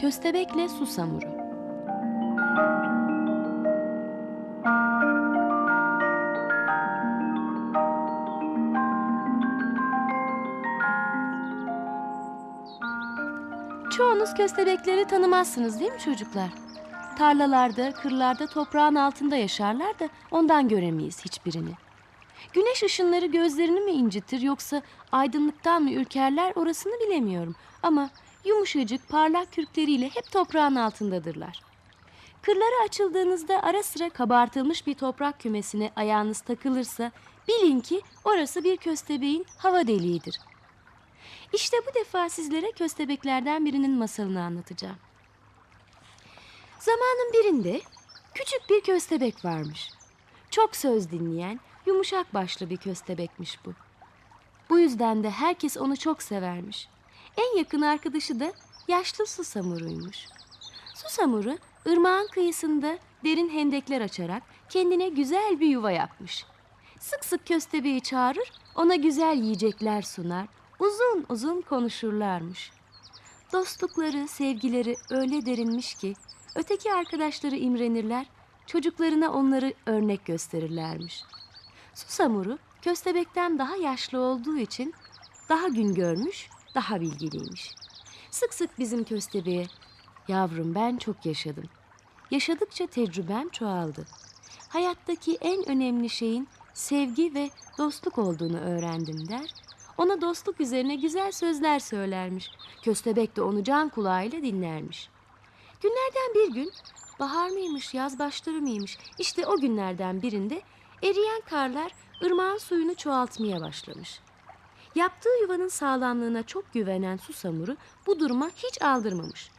Köstebekle Susamuru Çoğunuz köstebekleri tanımazsınız değil mi çocuklar? Tarlalarda, kırlarda, toprağın altında yaşarlar da ondan göremeyiz hiçbirini. Güneş ışınları gözlerini mi incitir yoksa aydınlıktan mı ürkerler orasını bilemiyorum. Ama yumuşacık parlak kürkleriyle hep toprağın altındadırlar. Kırlara açıldığınızda ara sıra kabartılmış bir toprak kümesine ayağınız takılırsa bilin ki orası bir köstebeğin hava deliğidir. İşte bu defa sizlere köstebeklerden birinin masalını anlatacağım. Zamanın birinde küçük bir köstebek varmış. Çok söz dinleyen, yumuşak başlı bir köstebekmiş bu. Bu yüzden de herkes onu çok severmiş. En yakın arkadaşı da yaşlı susamuruymuş. Susamuru ırmağın kıyısında derin hendekler açarak kendine güzel bir yuva yapmış. Sık sık köstebeği çağırır, ona güzel yiyecekler sunar, uzun uzun konuşurlarmış. Dostlukları, sevgileri öyle derinmiş ki öteki arkadaşları imrenirler, çocuklarına onları örnek gösterirlermiş. Susamuru köstebekten daha yaşlı olduğu için daha gün görmüş, daha bilgiliymiş. Sık sık bizim köstebeğe, yavrum ben çok yaşadım. Yaşadıkça tecrübem çoğaldı. Hayattaki en önemli şeyin sevgi ve dostluk olduğunu öğrendim der. Ona dostluk üzerine güzel sözler söylermiş. Köstebek de onu can kulağıyla dinlermiş. Günlerden bir gün bahar mıymış, yaz başları mıymış? İşte o günlerden birinde eriyen karlar ırmağın suyunu çoğaltmaya başlamış. Yaptığı yuvanın sağlamlığına çok güvenen susamuru bu duruma hiç aldırmamış.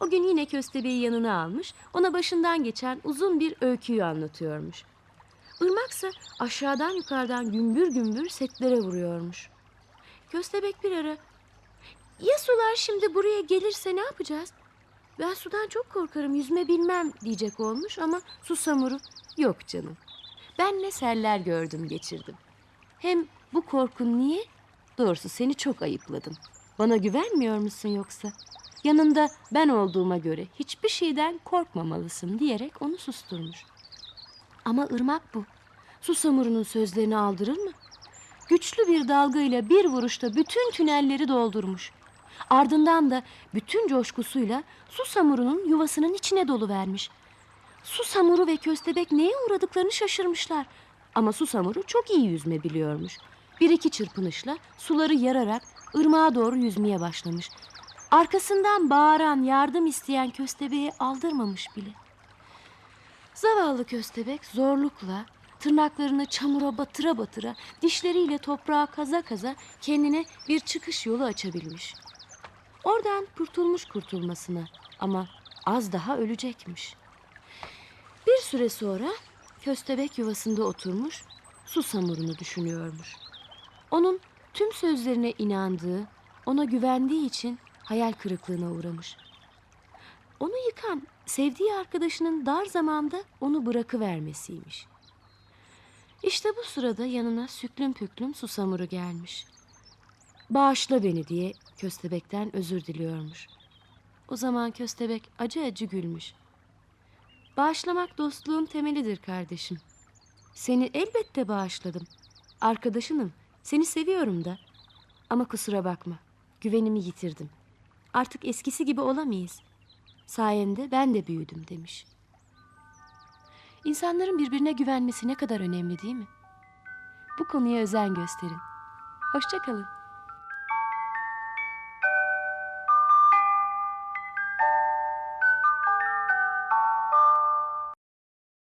O gün yine köstebeği yanına almış, ona başından geçen uzun bir öyküyü anlatıyormuş. Irmaksa aşağıdan yukarıdan gümbür gümbür setlere vuruyormuş. Köstebek bir ara, ya sular şimdi buraya gelirse ne yapacağız? Ben sudan çok korkarım, yüzme bilmem diyecek olmuş ama susamuru yok canım. Ben ne seller gördüm geçirdim. Hem bu korkun niye? Doğrusu seni çok ayıpladım. Bana güvenmiyor musun yoksa? Yanında ben olduğuma göre hiçbir şeyden korkmamalısın diyerek onu susturmuş. Ama ırmak bu. Susamurunun sözlerini aldırır mı? Güçlü bir dalgayla bir vuruşta bütün tünelleri doldurmuş. Ardından da bütün coşkusuyla Susamurunun yuvasının içine dolu vermiş. Susamuru ve köstebek neye uğradıklarını şaşırmışlar. Ama Susamuru çok iyi yüzme biliyormuş. Bir iki çırpınışla suları yararak ırmağa doğru yüzmeye başlamış. Arkasından bağıran, yardım isteyen köstebeği aldırmamış bile. Zavallı köstebek zorlukla, tırnaklarını çamura batıra batıra, dişleriyle toprağa kaza kaza kendine bir çıkış yolu açabilmiş. Oradan kurtulmuş kurtulmasına ama az daha ölecekmiş. Bir süre sonra köstebek yuvasında oturmuş, susamurunu düşünüyormuş. Onun tüm sözlerine inandığı, ona güvendiği için hayal kırıklığına uğramış. Onu yıkan sevdiği arkadaşının dar zamanda onu bırakıvermesiymiş. İşte bu sırada yanına süklüm püklüm susamuru gelmiş. Bağışla beni diye köstebekten özür diliyormuş. O zaman köstebek acı acı gülmüş. Bağışlamak dostluğun temelidir kardeşim. Seni elbette bağışladım. Arkadaşınım, seni seviyorum da. Ama kusura bakma, güvenimi yitirdim. Artık eskisi gibi olamayız. Sayende ben de büyüdüm demiş. İnsanların birbirine güvenmesi ne kadar önemli değil mi? Bu konuya özen gösterin. Hoşçakalın.